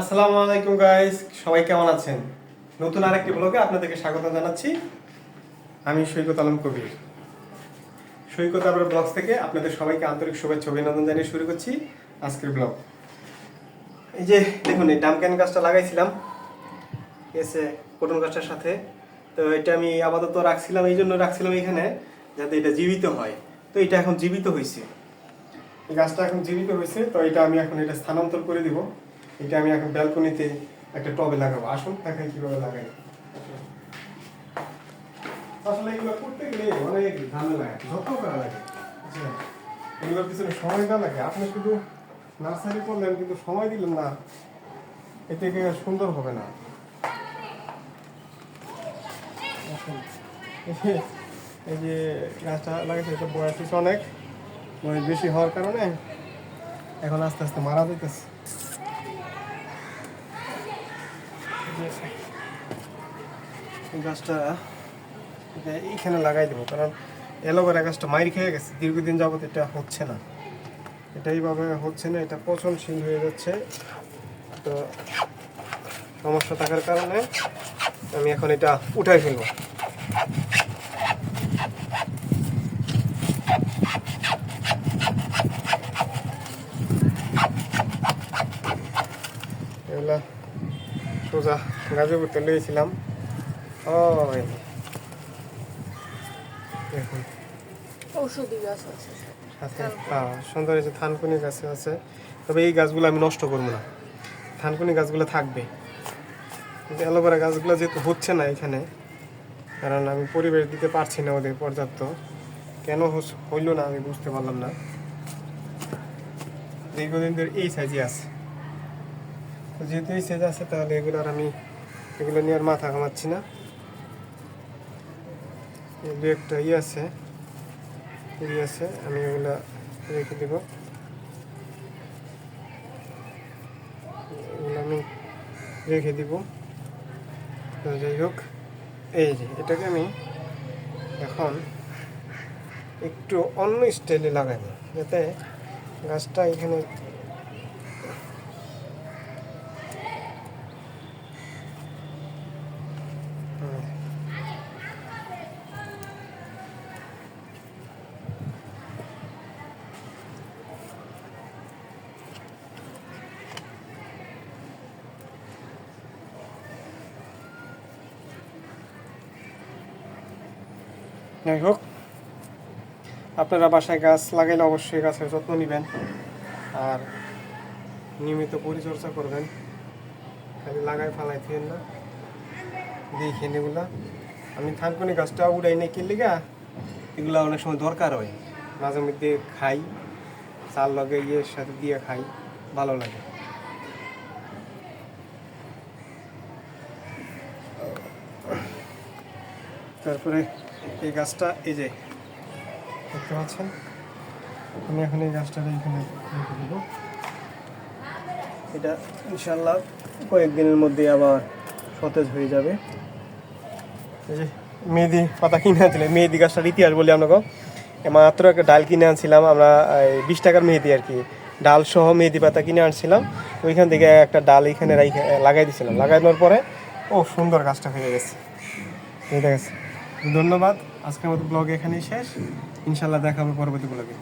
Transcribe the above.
আসসালামু আলাইকুম গাইস সবাই কেমন আছেন? নতুন আরেকটি ব্লগে আপনাদেরকে স্বাগত জানাচ্ছি। আমি সৈকত আলম কবির। সৈকত আবার ব্লগস থেকে আপনাদের সবাইকে আন্তরিক শুভেচ্ছা, অভিনন্দন জানিয়ে শুরু করছি আজকের ব্লগ এই যে, দেখুন, এই ডামক্যান গাছটা লাগাইছিলাম। আছে পটল গাছটার সাথে। তো এটা আমি আপাতত রাখছিলাম, এই জন্য রাখছিলাম এখানে, যাতে এটা জীবিত হয়। তো এটা এখন জীবিত হয়েছে গাছটা এখন জীবিত হয়েছে তো এটা আমি এখন এটা স্থানান্তর করে দিব। এটা আমি এখন ব্যালকনিতে একটা টবে লাগাবো। আসুন, দেখাই কীভাবে লাগাই। আসলে এগুলো করতে গেলে অনেক ঝামেলা যত্ন করা লাগে। বুঝলেন? এগুলোর পিছনে সময় না লাগে। আপনি শুধু নার্সারি করলেন, কিন্তু সময় দিলেন না। এতে সুন্দর হবে না? এই যে- গাছটা লাগাইছে, এটা বয়স অনেক। বয়স বেশি হওয়ার কারণে এখন আস্তে আস্তে মারা যাইতেছে। গাছটা এইখানে লাগাই দেবো, কারণ অ্যালোভেরা গাছটা মাইর খেয়ে গেছে। দীর্ঘদিন যাবত এটা হচ্ছে না। এটা এইভাবে হচ্ছে না, এটা পচনশীল হয়ে যাচ্ছে। তো সমস্যা থাকার কারণে আমি এখন এটা উঠাই ফেলব। এগুলা সোজা গাছে করতে লেগেছিলাম ও দেখুন। ঔষধি গাছ আছে। সাথে হ্যাঁ সুন্দর যে থানকুনি গাছ আছে। তবে এই গাছগুলো আমি নষ্ট করব না। থানকুনি গাছগুলো থাকবে। কিন্তু অ্যালোভেরা গাছগুলো যেহেতু হচ্ছে না এখানে কারণ আমি পরিবেশ দিতে পারছি না ওদের পর্যাপ্ত। কেন হইল না আমি বুঝতে পারলাম না। দীর্ঘদিন ধরে এই সাইজে আছে। তো যেহেতু এই সাইজ আছে, তাহলে এগুলো আর আমি এগুলো নিয়ে আর মাথা ঘামাচ্ছি না। দু একটা ই আছে ই আছে, আমি এগুলা রেখে দেব। এগুলো আমি রেখে দিব। তো যাই হোক, এই যে এটাকে আমি এখন একটু অন্য স্টাইলে লাগাবো যাতে গাছটা এখানে যাই হোক আপনারা বাসায় গাছ লাগাইলে অবশ্যই গাছের যত্ন নেবেন আর নিয়মিত পরিচর্যা করবেন। খালি লাগাই ফালাই থেন না দেখেন এগুলা। আমি থানকুনি গাছটা উড়াই নাকি কিনলিগা এগুলা অনেক সময় দরকার হয়। মাঝে মধ্যে খাই চাল লগে ইয়ের সাথে দিয়ে খাই ভালো লাগে। তারপরে এই গাছটা, এই যে, দেখতে পাচ্ছেন? আমি এখন এই গাছটা এখানে এটা ইনশাল্লাহ কয়েকদিনের মধ্যে আবার সতেজ হয়ে যাবে। এই যে মেহেদি পাতা কিনে আনছিলাম মেহেদি গাছটার ইতিহাস বলি আপনাকে মাত্র একটা ডাল কিনে আনছিলাম, আমরা বিশ টাকার মেহেদি আর কি। ডাল সহ মেহেদি পাতা কিনে আনছিলাম, ওইখান থেকে একটা ডাল এখানে লাগাই দিয়েছিলাম দেওয়ার পরে ও সুন্দর গাছটা হয়ে গেছে। এই গেছে ধন্যবাদ। আজকের মতো ব্লগ এখানেই শেষ। ইনশাল্লাহ দেখা হবে পরবর্তী ব্লগে।